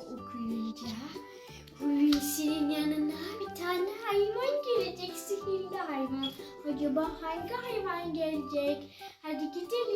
okuyunca Hulusi'nin yanına bir tane hayvan gelecek. Sihirli hayvan. Acaba hangi hayvan gelecek? Hadi gidelim.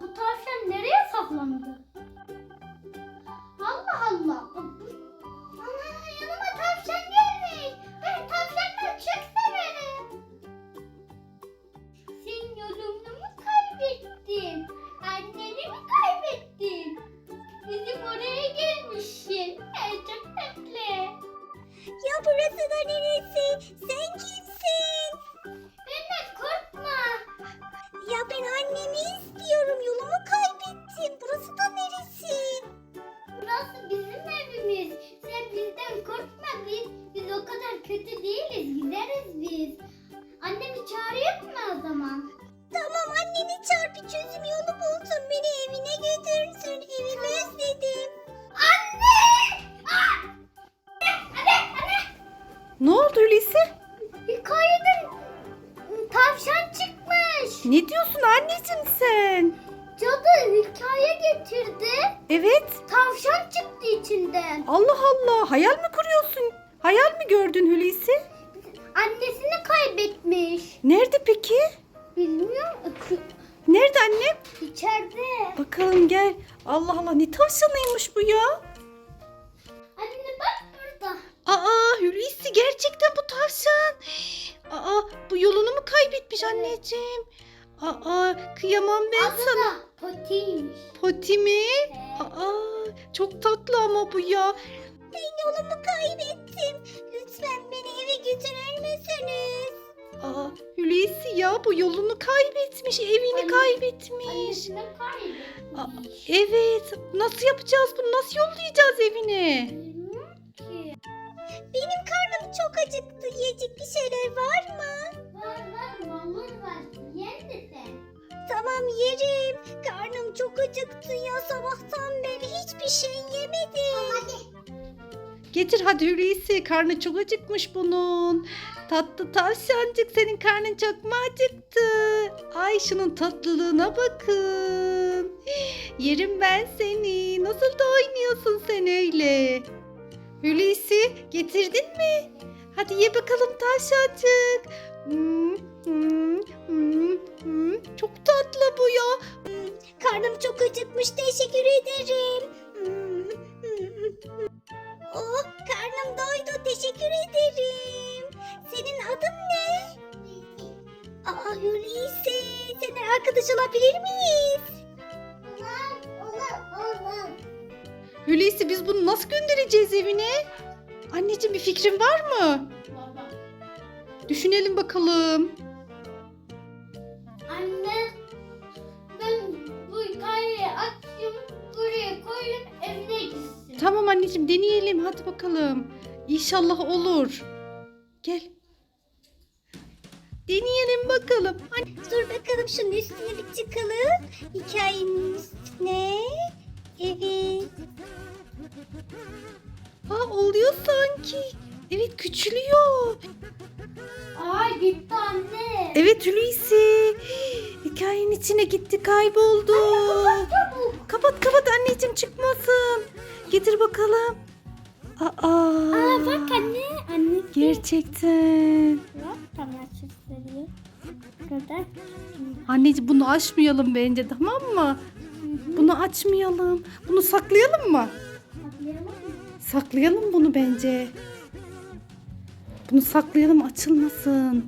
Bu tavşan nereye saklandı? Ne diyorsun anneciğim sen? Cadı hikaye getirdi. Evet. Tavşan çıktı içinden. Allah Allah. Hayal mi kuruyorsun? Hayal mi gördün Hulusi? Annesini kaybetmiş. Nerede peki? Bilmiyorum. Nerede annem? İçeride. Bakalım gel. Allah Allah ne tavşanıymış bu ya? Anne bak burada. Aa Hulusi gerçekten bu tavşan. Aa bu yolunu mu kaybetmiş anneciğim? Aa kıyamam ben Adı sana. da Potiymiş. Poti mi? Aa çok tatlı ama bu ya. Ben yolumu kaybettim. Lütfen beni eve götürür müsünüz? Aa Hulusi ya bu yolunu kaybetmiş, evini Anne- kaybetmiş. Annesini kaybetmiş. Evet. Nasıl yapacağız bunu? Nasıl yollayacağız evine? Bilmiyorum ki. Benim karnım çok acıktı. Acıktı ya. Sabahtan beri hiçbir şey yemedim. Hadi. Getir hadi Hulusi. Karnı çok acıkmış bunun. Tatlı tavşancık senin karnın çok mu acıktı? Ay şunun tatlılığına bakın. Yerim ben seni. Nasıl da oynuyorsun sen öyle? Hulusi getirdin mi? Hadi ye bakalım tavşancık. Hmm, hmm, hmm, hmm. Çok tatlı bu ya. Karnım çok acıkmış. Teşekkür ederim. Oh, karnım doydu. Teşekkür ederim. Senin adın ne? Aa, Hulusi. Seninle arkadaş olabilir miyiz? Hulusi biz bunu nasıl göndereceğiz evine? Anneciğim bir fikrin var mı? Düşünelim bakalım. Tamam anneciğim deneyelim hadi bakalım. İnşallah olur. Gel. Deneyelim bakalım. Anne, Dur bakalım şunun üstüne bir çıkalım. Hikayenin üstüne. Evet. Aa, oluyor sanki. Evet küçülüyor. Aa gitti anne. Evet Hulusi. Hikayenin içine gitti kayboldu. Çabuk. Kapat kapat anneciğim çıkmasın. Getir bakalım. Aa, Aa bak anne. Anne. Gerçekten. Bak tam açıkları. Burada. Anneciğim bunu açmayalım bence tamam mı? Bunu açmayalım. Bunu saklayalım mı? Saklayalım mı? Saklayalım bunu bence. Bunu saklayalım açılmasın.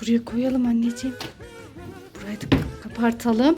Buraya koyalım anneciğim. Burayı da kapartalım.